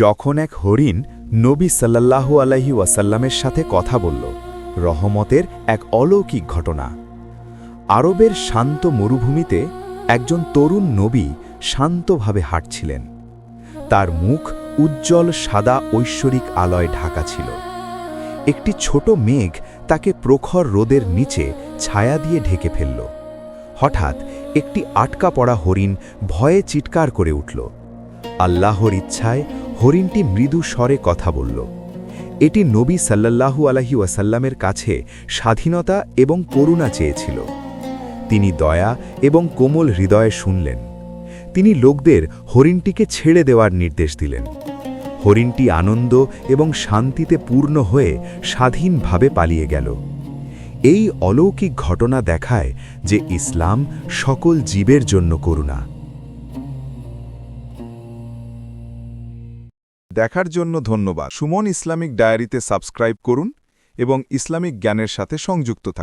যখন এক হরিণ নবী সাল্লাল্লাহু আলাইহি ওয়াসাল্লামের সাথে কথা বলল, রহমতের এক অলৌকিক ঘটনা। আরবের শান্ত মরুভূমিতে একজন তরুণ নবী শান্তভাবে হাঁটছিলেন। তার মুখ উজ্জ্বল সাদা ঐশ্বরিক আলয় ঢাকা ছিল। একটি ছোট মেঘ তাকে প্রখর রোদের নিচে ছায়া দিয়ে ঢেকে ফেলল। হঠাৎ একটি আটকা পড়া হরিণ ভয়ে চিৎকার করে উঠল। আল্লাহর ইচ্ছায় হরিণটি মৃদু স্বরে কথা বলল। এটি নবী সাল্লাল্লাহু আলহি ওয়াসাল্লামের কাছে স্বাধীনতা এবং করুণা চেয়েছিল। তিনি দয়া এবং কোমল হৃদয়ে শুনলেন। তিনি লোকদের হরিণটিকে ছেড়ে দেওয়ার নির্দেশ দিলেন। হরিণটি আনন্দ এবং শান্তিতে পূর্ণ হয়ে স্বাধীনভাবে পালিয়ে গেল। এই অলৌকিক ঘটনা দেখায় যে ইসলাম সকল জীবের জন্য করুণা। দেখার জন্য ধন্যবাদ। সুমন ইসলামিক ডায়েরিতে সাবস্ক্রাইব করুন এবং ইসলামিক জ্ঞানের সাথে সংযুক্ত থাকুন।